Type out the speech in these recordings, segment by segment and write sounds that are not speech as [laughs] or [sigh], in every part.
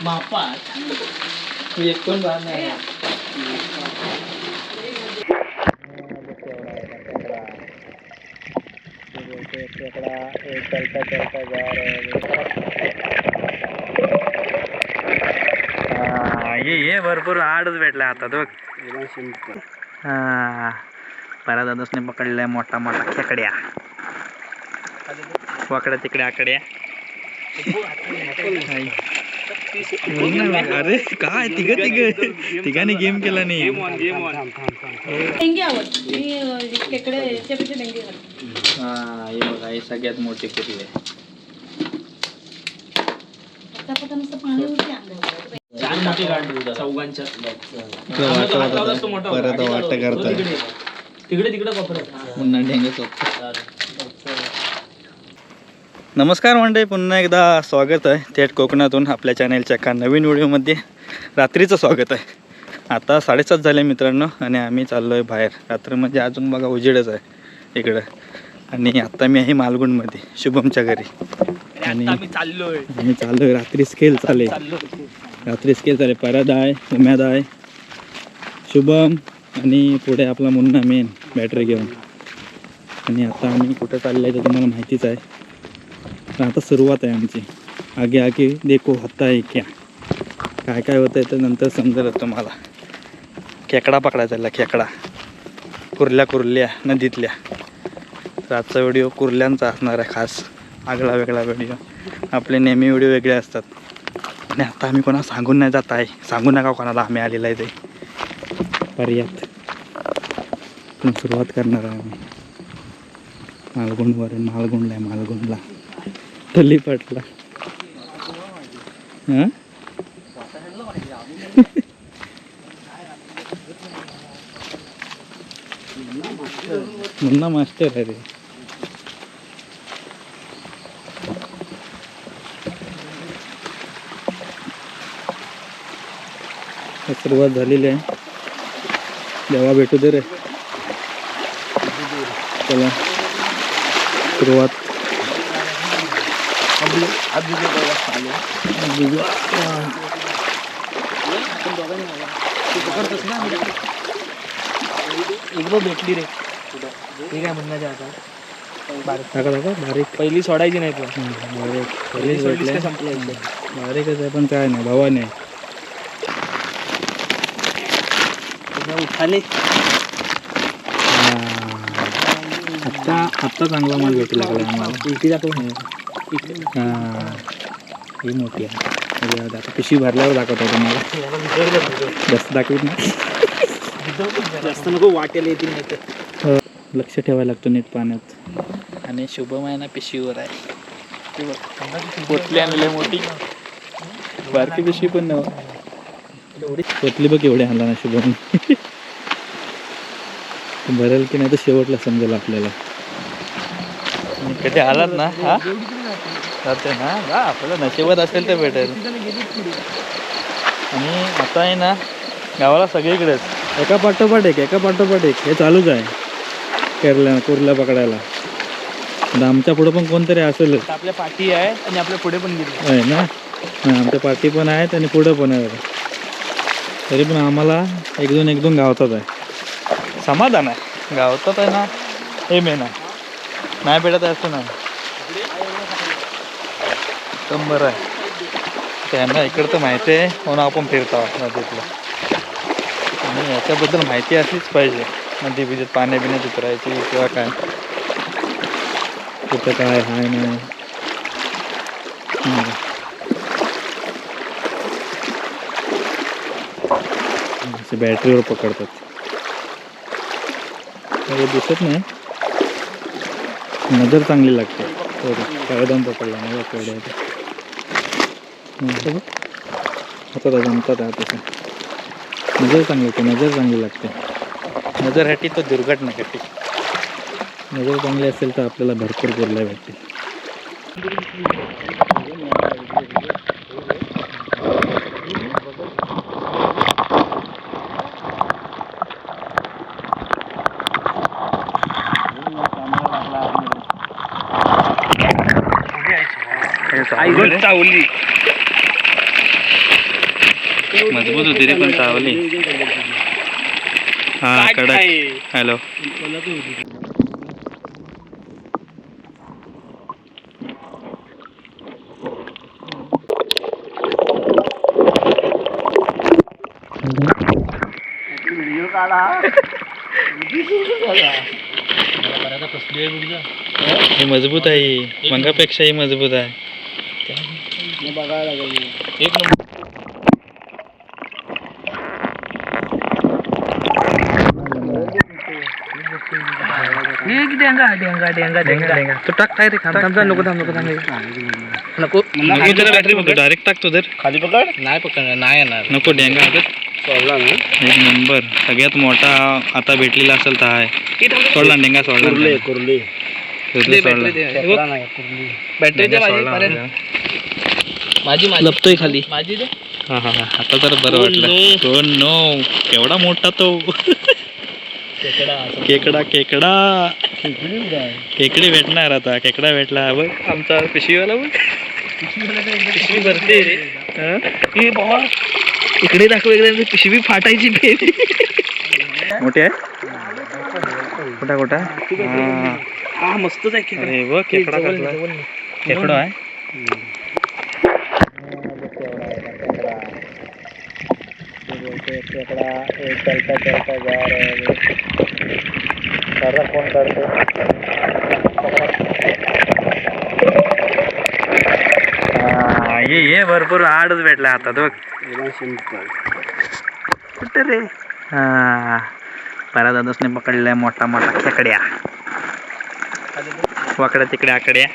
मापात एक पण बाहेर नाही ये ये भरपूर आडच भेटला आता बघ. हा. बऱ्याच दादासने पकडल्या मोठा मोठा खेकड्या. वाकड्या तिकड्या आकड्या. अरे काय? तिघ तिघ. तिघांनी गेम केला नाही. हा हे बघा ही सगळ्यात मोठी कुर्ली आहे? चौघांच्या. परत वाट करतोय. तिकडे तिकडे पुन्हा ढेंगे नमस्कार मंडळी पुन्हा एकदा स्वागत आहे थेट कोकणातून आपल्या चॅनेलच्या एका नवीन व्हिडिओमध्ये. रात्रीचं स्वागत आहे. आता साडेसात झाले मित्रांनो आणि आम्ही चाललो आहे बाहेर. रात्र म्हणजे अजून बघा उजेडच आहे इकडं. आणि आता मी आहे मालगुंडमध्ये शुभमच्या घरी. आणि आम्ही चाललोय. रात्री स्केल चालेल रात्रीच रात्री स्केल चालेल परत आहे उम्याद आहे. शुभम आणि पुढे आपला मुन्ना मेन बॅटरी घेऊन. आणि आता आम्ही कुठं चाललं आहे ते तुम्हाला माहितीच आहे. पण आता सुरुवात आहे आमची. आगे आगे देखो हत्ता आहे क्या. काय काय होतं आहे तर नंतर समजेल तुम्हाला. खेकडा पकडायचा आहे, खेकडा. कुर्ल्या कुर्ल्या नदीतल्या. रातचा व्हिडिओ कुर्ल्यांचा असणार आहे खास. आगळा वेगळा व्हिडिओ आपले नेहमी व्हिडिओ वेगळे असतात. आणि आता आम्ही कोणाला सांगून नाही जात आहे. सांगू नका कोणाला आम्ही आलेलं आहे ते. पर्यात. पण सुरुवात करणार आहे आम्ही. मालगुंडवर मालगुंडला आहे मालगुंडला टल्ली पटला. हां? मुन्ना मास्टर आहे रे. सुरुवात झालेली आहे. देवा भेटू दे रे. चला. सुरुवात. भेटली रे. हे काय आता? बारीक. पहिली सोडायची नाही पण बारीक. पहिली एकदा? बारीकच आहे पण काय नाही. भावाने उठाले आत्ता आत्ता चांगला माल भेटू लागला आम्हाला. उलटी जातो हां. ही मोठी आहे. आता पिशवी भरल्यावर दाखवतो तुम्हाला. जास्त दाखवत नाही. जास्त नको वाटेल येतील नाही तर. लक्ष ठेवायला लागतो नीट पाण्यात. आणि शुभम आहे ना पिशवीवर आहे. पोटली आणले मोठी. बारकी पिशवी पण पोटली बघ एवढे आणला ना शुभम भरेल की नाही तर शेवटला समजेल आपल्याला. कधी आलात ना? हा? जाते ना? जा आपल्याला नशिबात असेल तर भेटेल. आणि आता आहे ना गावाला सगळीकडेच. एका पाठोपाठ एक एका पाठोपाठ एक. हे चालूच आहे. केरला कुर्ला पकडायला. आमच्या पुढं पण कोणतरी असेलच आपल्या पाठी आहे आणि आपल्या पुढे पण गेली. आहे ना? हा, आमच्या पाठी पण आहेत आणि पुढं पण आहे तरी पण आम्हाला एक दोन एक दोन गावतात आहे. समाधान आहे. गावतात आहे ना हे मेन आहे. नाही भेटत आहे असं नाही. एकदम बरं आहे. त्यांना इकडं तर माहिती आहे म्हणून आपण फिरतो नदीतलं. आणि याच्याबद्दल माहिती असलीच पाहिजे. नदी बिजेत पाण्या बिण्यात उतरायची किंवा काय. कुठं काय हाय नाही. बॅटरीवर पकडतात. हे दिसत नाही. नजर चांगली लागते. कळदम पकडला नाही केवढे आता जमतात आहे तसं. नजर चांगली लागते नजर चांगली लागते. नजर हटी तो दुर्घटना हटी नजर चांगली असेल तर आपल्याला भरपूर बोलल्या भेटते चावली मजबूत होती रे पण चावली हा कडक. हॅलो. हे मजबूत आहे. मंगापेक्षाही मजबूत आहे. एक नंबर. डेंगा डेंगा डेंगा डेंगा. तू टाक काय रे थांब थांब नको थांब नको थांब नको. नको त्याला बॅटरी मध्ये डायरेक्ट टाकतो तर खाली पकड. नाही पकडणार नाही येणार. नको डेंगा सोडला ना एक नंबर. सगळ्यात मोठा आता भेटलेला असेल तर आहे सोडला डेंगा सोडला कुर्ले कुर्ले. कुर्ले सोडला. बॅटरी डेंगा सोडला माझी माझी. लपतोय खाली. माझी दे. हा हा हा. आता तर बरं वाटलं. हो नो केवढा मोठा तो. केकडा. केकडा केकडी. भेटणार आता. केकडा भेटला. बघ आमचा पिशवीवाला बघ. पिशवी भरते रे. हा? हे बाबा. इकडे दाखव इकडे. पिशवी फाटायची मोठी आहे? कुठा कुठा हा. मस्तच आहे बघ केकडा नाही, जवळ नाही. केकडा आहे हा, ये ये भरपूर आडच भेटला आता बघ. कुठे रे? हा. परा दादासने पकडलाय मोठा मोठा खेकड्या. वाकड्या तिकड्या आकड्या.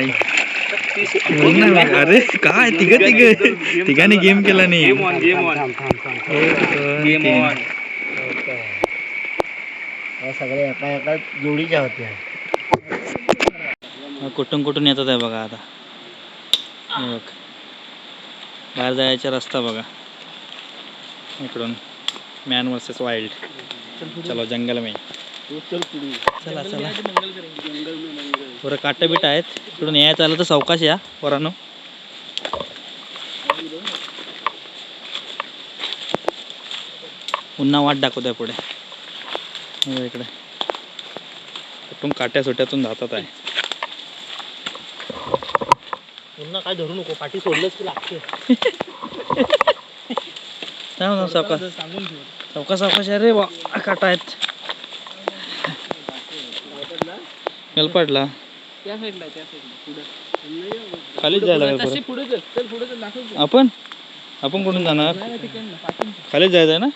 बघ. अरे काय? तिघ तिघ. तिघांनी गेम केला नाही. Game on game on game तीन. ऑन सगळे एका एका जोडीच्या होत्या. हा, कुठून कुठून येतात आहे बघा आता. बघ. बाहेर जायचा रस्ता बघा. इकडून. मॅन वर्सेस वाईल्ड चलो जंगल में. चला चला. बरं काटे बिट आहेत. इकडून यायचं आलं तर सावकाश या पोरांनो. पुन्हा वाट दाखवत आहे पुढे इकडे. कुठून काट्या सुट्यातून जातात आहे. पुन्हा काय धरू नको पाठी सोडलंच की लागते. [laughs] ना सावकाश. सावकाश सावकाश अरे वा काटा आहेत. मेल पडला. त्या साईडला त्या साईडला खालीच जायला. पुढे पुढे आपण? आपण कुठून जाणार? खालीच जायचं आहे ना?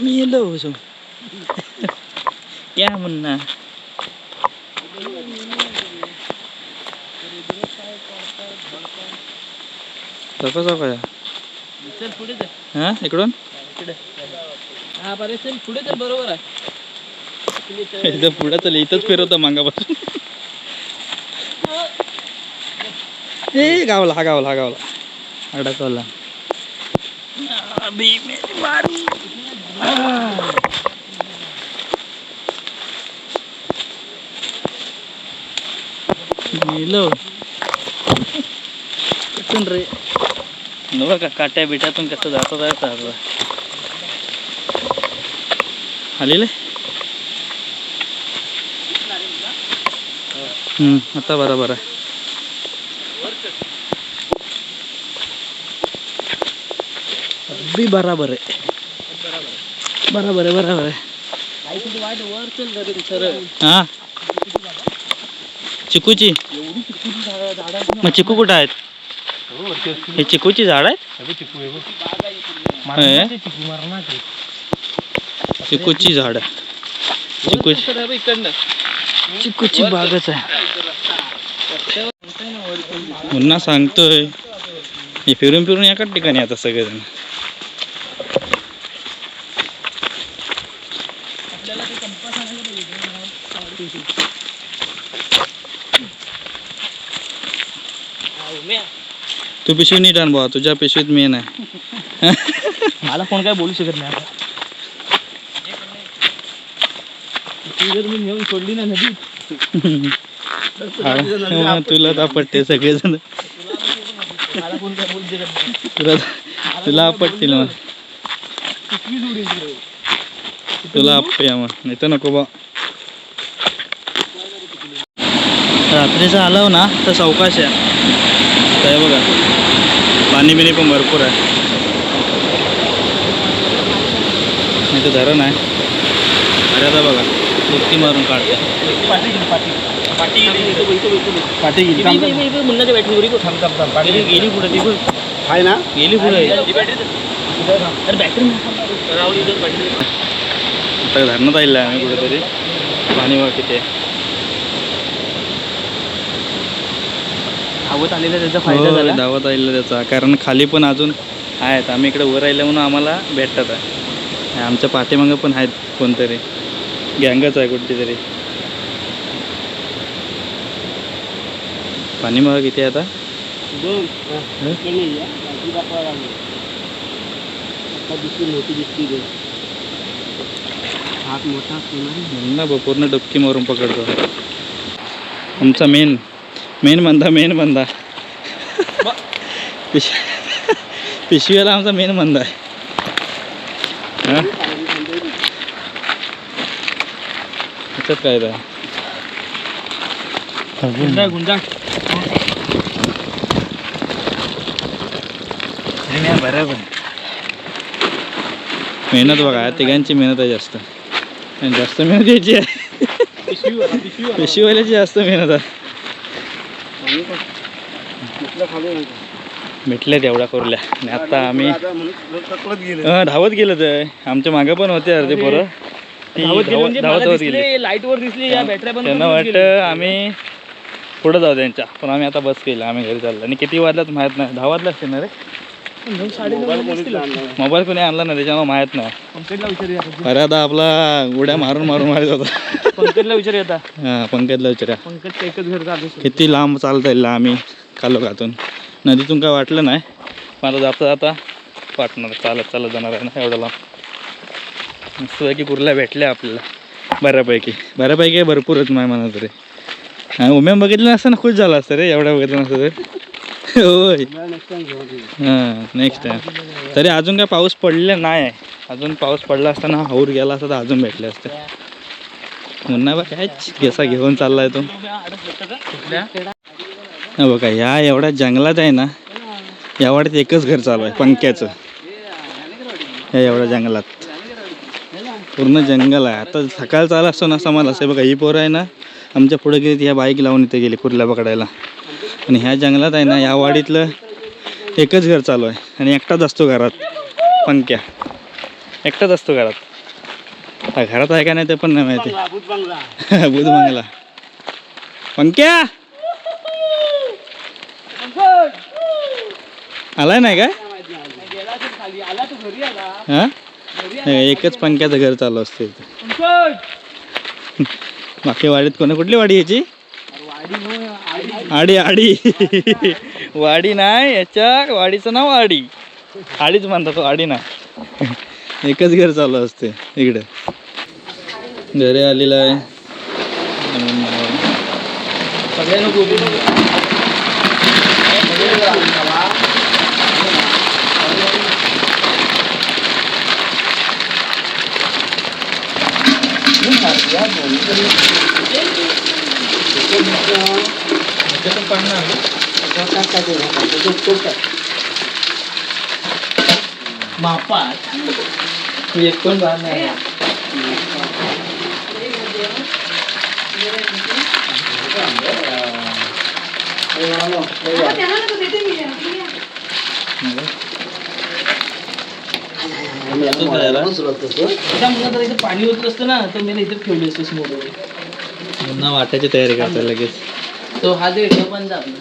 मी येलो बसून. या सावकाश चल पुढे हा इकडून? इकडे हा बरे चल पुढे चल बरोबर आहे. इथं पुढे चल इथंच फिरवतं मागापासून ए गावला हा गावला हा गावला. अडकवला. गेलो. कुठून रे? न का काट्या बिट्यातून कसं आहे. आता आलेले? आता बरोबर आहे. अगदी बराबर आहे. बराबर आहे बराबर आहे. हा? चिकूची? एवढी चिकूची झाडं झाडं आहेत मग चिकू कुठं आहेत. हे चिकूची झाड आहेत? चिकूची झाड. चिकूची इकडनं चिकूची बागच आहे. पुन्हा सांगतोय. हे फिरून फिरून एकाच ठिकाणी आता सगळेजण. आपल्याला ते पिशवी नीट आण भावा तुझ्या पिशवीत मेन आहे मला कोण काय बोलू शकत नाही आता ती जर मी नेऊन सोडली ना नदीत हा, तुला आपटते सगळेजण. मला कोण काय बोलते का नाही? तुला तुला आपटतील मग तुला आपया मग. नाही तर नको बा. रात्रीचं आलं ना तर सावकाश आहे काय बघा. पाणी बिणी पण भरपूर आहे. नाही तर धरण आहे. अरे आता बघा. डुबकी मारून काढते. पाठी मुन्नाच्या बॅटरीवर इथं. थांब, थांब, थांब. पाठी गेली पुढे ती. आहे ना? गेली पुढे. बॅटरी तर- अरे बॅटरी. राहुल आता धरणात आलेलं आहे आम्ही कुठेतरी. पाणी बघा किती धावत आलेला त्याचा फायदा हो, झाला. धावत आलेला त्याचा. कारण खाली पण अजून आहेत. आम्ही इकडे वर राहिलं म्हणून आम्हाला भेटतात. आहे आमच्या पाठीमागं पण आहेत कोणतरी. गँगच आहे कुठची तरी पाणी बघा किती आहे आता? हात मोठा असतो ना पूर्ण डुबकी मारून पकडतो. आमचा मेन मेन बंदा मेन बंदा पिश पिशवीला आमचा मेन बंदा आहे. हा? ह्याच्यात काय बरोबर मेहनत बघा या तिघांची मेहनत आहे जास्त. आणि जास्त मेहनत यायची आहे. पिशवीवाल्याची जास्त मेहनत आहे. भेटल्या तेवढ्या करूल्या. आणि आता आम्ही धावत गेलो तर आमच्या मागे पण होते अर्धे पोरं. ती म्हणजे धावत मला धावत गेली दिसले लाइट वर दिसली या बॅटऱ्या पण त्यांना वाटतं आम्ही पुढं जाऊ त्यांच्या. पण आम्ही आता बस केलं आम्ही घरी चाललो. आणि किती वाजल्यात माहीत नाही. दहा वाजला असते ना रे? मोबाईल कोणी आणला ना त्याच्यामुळे माहीत नाही. अरे आता आपला उड्या मारून मारून मारत होता. पंकजला विचारूया आता. हा पंकजला विचारा. पंकज एकच घर किती लांब चालता येईल आम्ही कालोखातून नदीतून काय वाटलं नाही. पण आता जाता जाता वाटणार चालत चालत जाणार आहे ना एवढं लांब. मस्तपैकी कुर्ला भेटल्या आपल्याला बऱ्यापैकी. बऱ्यापैकी भरपूरच नाही म्हणा रे. हा उम्या बघितलं नसतं ना खुश झाला असतं रे एवढ्या बघितलं नसतं तरी. होय. हां नेक्स्ट टाइम तरी अजून काय पाऊस पडलेला नाही आहे. अजून पाऊस पडला असताना हाऊर गेला असता तर अजून भेटले असते. मुन्ना बा काय घेसा घेऊन चाललाय तो. हा बघा ह्या एवढ्या जंगलात आहे ना या वाड्यात एकच घर चालू आहे पंख्याचं. या एवढ्या जंगलात. पूर्ण जंगल आहे. आता सकाळ चालू असतो ना समज असं बघा ही पोरं आहे ना आमच्या पुढे गेली ह्या बाईक लावून इथे गेली कुर्ल्या पकडायला. आणि ह्या जंगलात आहे ना ह्या वाडीतलं एकच घर चालू आहे. आणि एकटाच असतो घरात पंख्या. एकटाच असतो घरात. आता घरात आहे का नाही ते पण नाही माहिती. [laughs] बुध बंगला. पंख्या! आलाय नाही काय हा? एकच पंख्याचं घर चालू असते बाकी वाडीत कोणा कुठली वाडी याची? आडी आडी. वाडी नाही याच्या वाडीचं नाव आडी. आडीच म्हणतात तो आडी ना एकच घर चालू असते इकडे. घरी आलेलं आहे. सगळ्यांना गोबी मापात एक पण जर इथे पाणी होत असतं ना तर मी इथे ठेवली असते समोर पुन्हा वाटायची तयारी करतात लगेच. तो हा दे तो पण जा घरे.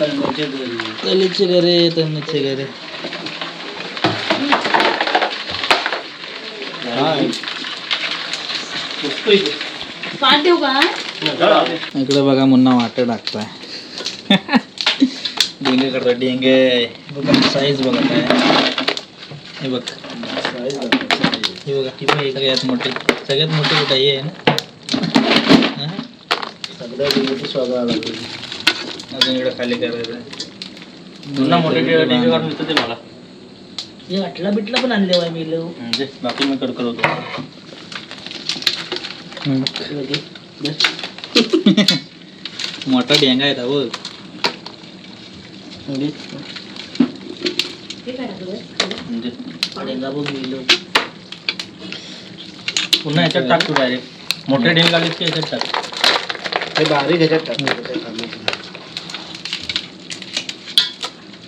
तन्नीचे इकडे बघा मुन्ना वाट टाकताय. [laughs] डेंगे करतो डेंगे बघा साईज बघा काय हे बघ. हे बघा किती आहे सगळ्यात मोठी. सगळ्यात मोठी कुठे आहे ना? अजून इकडे खाली करायचं आहे. पुन्हा मोठे डेंगे काढून देतो ते मला. हे अटला बिटला पण आणले बाय मी लो म्हणजे बाकी मी कडकर होतो [laughs] मोठा डेंगा आहे बघ हे काय टाकलं? म्हणजे डेंगा बघ मी लो पुन्हा याच्यात टाक तू डायरेक्ट मोठे डेंगे काढले की याच्यात टाक? हे बारीक ह्याच्यात टाकतो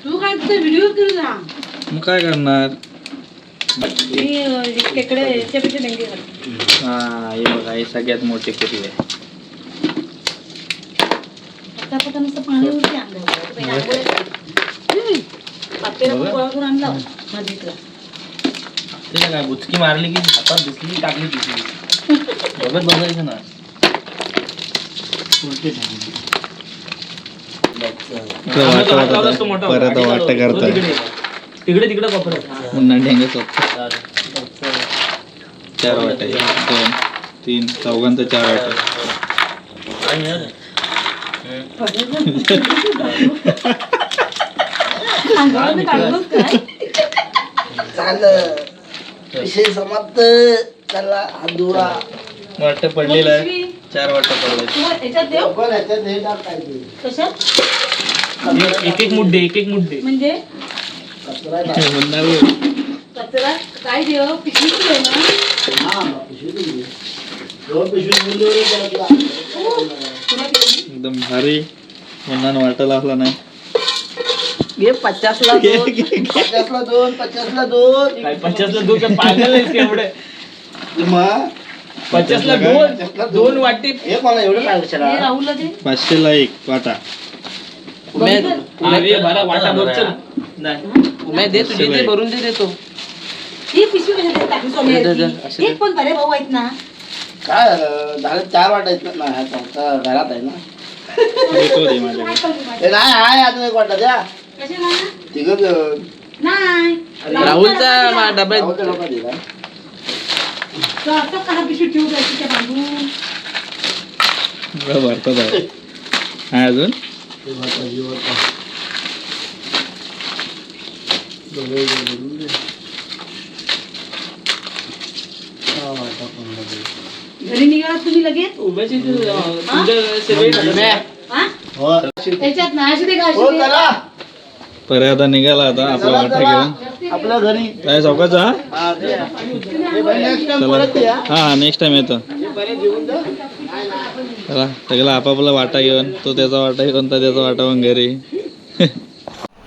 तू काय तुझा व्हिडिओ करू ना मग काय करणार? हा हे बघा हे सगळ्यात मोठी कुरी आहे आता नुसतं पण गोळा करून आणला नदीतला ते काय बुचकी मारली की हातात दिसली की टाकली तिथे बघत बसायचं ना. परत वाटा करताय. तिकडे तिकडे वापरत पुन्हा सोबत चार वाटे. दोन तीन. चौघांचं चार वाटे. अंगावर काढलोच काय झालं विषय समाप्त चला हात वाटं पडलेलं आहे. चार वाटं पडले एक एक मुड्डे एक एक मुड्डे. म्हणजे कचरा काय देव? पिशवी ना? हा, पिशवी मुलीवरच टाकला. तुला पिशवी एकदम भारी. उन्हानं वाटा लावला नाही. घे पचासला दोन. पचासला दोन पचासला दोन. काय पचासला दोन काय पागल आहेस का एवढे? मग पचासला दोन दोन वाटी. हे मला एवढं काय हे पाचशेला एक वाटा. अरे बरा वाटा बोल चल नाही. दे तुझी भरून दे देतो. ही पिशवी कशात टाकली सोन्याची एक पण बरे भाऊ आहेत ना? काय झालं झालं चार वाटा आहेत ना. घरात आहे ना. देतो दे माझ्याकडे काय करू माझं? हे नाही आहे अजून एक वाटा द्या कशाला तिघ जण. नाही राहुलचा मा- डबा राहुलचा डबा दिला तो आता कसा पिशवी ठेवू द्यायची त्या बांधून बरं, भरतात आहे आहे अजून हे वाटा, हे वाटा. दोघंही जण मिळून दे. हा वाटा पण लागेल. घरी निघाला तुम्ही लगेच? उभ्याची हा? हो? त्याच्यात अशी हो, चला. आता निघाला आता आपला वाटा. घेऊन. आपल्या घरी. काय चौकाचा हा? हा, द्या. हे बरं, next time चला. परत या. हा नेक्स्ट टाइम येतो. हे बरे जेवून जा. चला सगळा आपापला वाटा घेऊन तो त्याचा वाटा घेऊन तो त्याचा वाटा घेऊन घरी.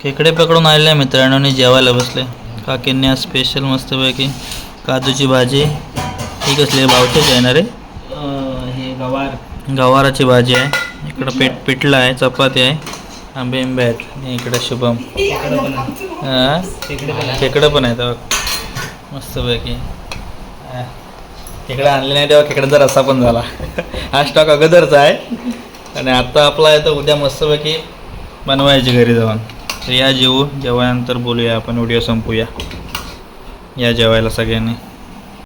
खेकडे पकडून आलेल्या मित्रांनो आणि जेवायला बसले. काकींनी आज स्पेशल मस्तपैकी काजूची भाजी ही कसली बावचीच आहे ना रे? हे गवार. गवाराची भाजी आहे. इकडं पेट पिठलं आहे चपाती आहे. आंबे आंबे आहेत. इकडे शुभम. खेकडं पण आहेत बघ. मस्तपैकी. खेकडं आणले नाही तेव्हा खेकड्याचा रस्सा पण झाला. हा स्टॉक अगोदरचा आहे. आणि आता आपला आहे तर उद्या मस्तपैकी बनवायची घरी जाऊन. तर या जेवू. जेवल्यानंतर बोलूया आपण. व्हिडिओ संपूया. या जेवायला सगळ्यांनी.